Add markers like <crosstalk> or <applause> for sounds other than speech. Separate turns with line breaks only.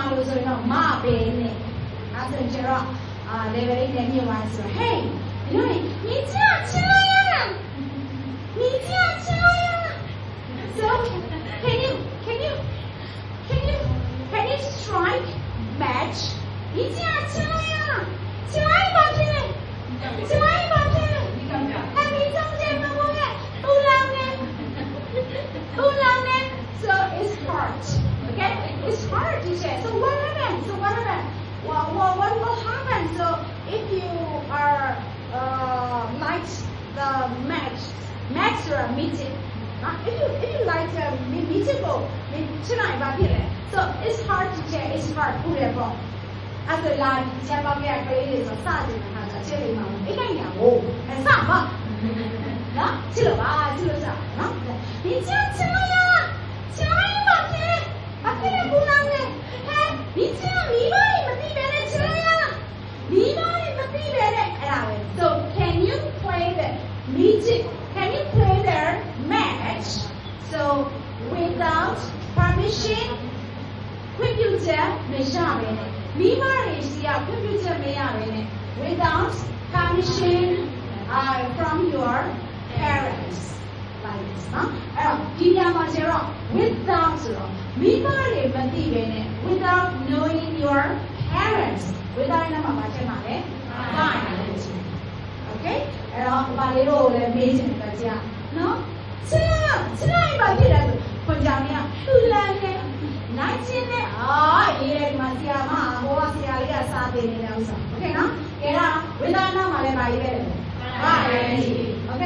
mom was I said, Gerard, uh, they were in the new one, so hey, you know, me too, me too, So, can you, can you, can you, can you strike match? Me too, hard, teacher. So what happened? So what happened? What, what, what will happen? So if you are uh, like the match, match or meeting, uh, if you if you like a meeting go, tonight ba phit. So it's hard, teacher. It's hard. ဟုတ်တယ်ပေါ့။အဲ့ဒါလာကျန်ပါပြကလေးတွေဆိုစတင်တာကချက်လေးမှာအိတ်ခိုင်းတာကိုအစပါနော်ချစ်လို့ပါချစ်လို့စနော်ဒီချက်ချစ်လို့ <laughs> ခွင့်ပြုချက်မရဘဲနဲ့မိမတွေစီကခွင့်ပြုချက်မရဘဲနဲ့ without permission uh, from your parents like this နော်အဲ့တော့ဒီညမှာကျတော့ without ဆိုတော့မိမတွေမသိဘဲနဲ့ without knowing your parents without နဲ့မှာပါချက်ပါလေပါရတယ် okay အဲ့တော့ဘာလေးတို့လည်းမေးချင်တယ်ကြာနော်ဆရာဆရာဘာဖြစ်လဲဆိုခွန်ကြောင်ကသူလန် ပေးနေတဲ့ဥစ္စာโอเคနော်ကဲဒါဝိသနာမှာလည်းပါရေးခဲ့တယ်ဟုတ်ပါတယ်โอเค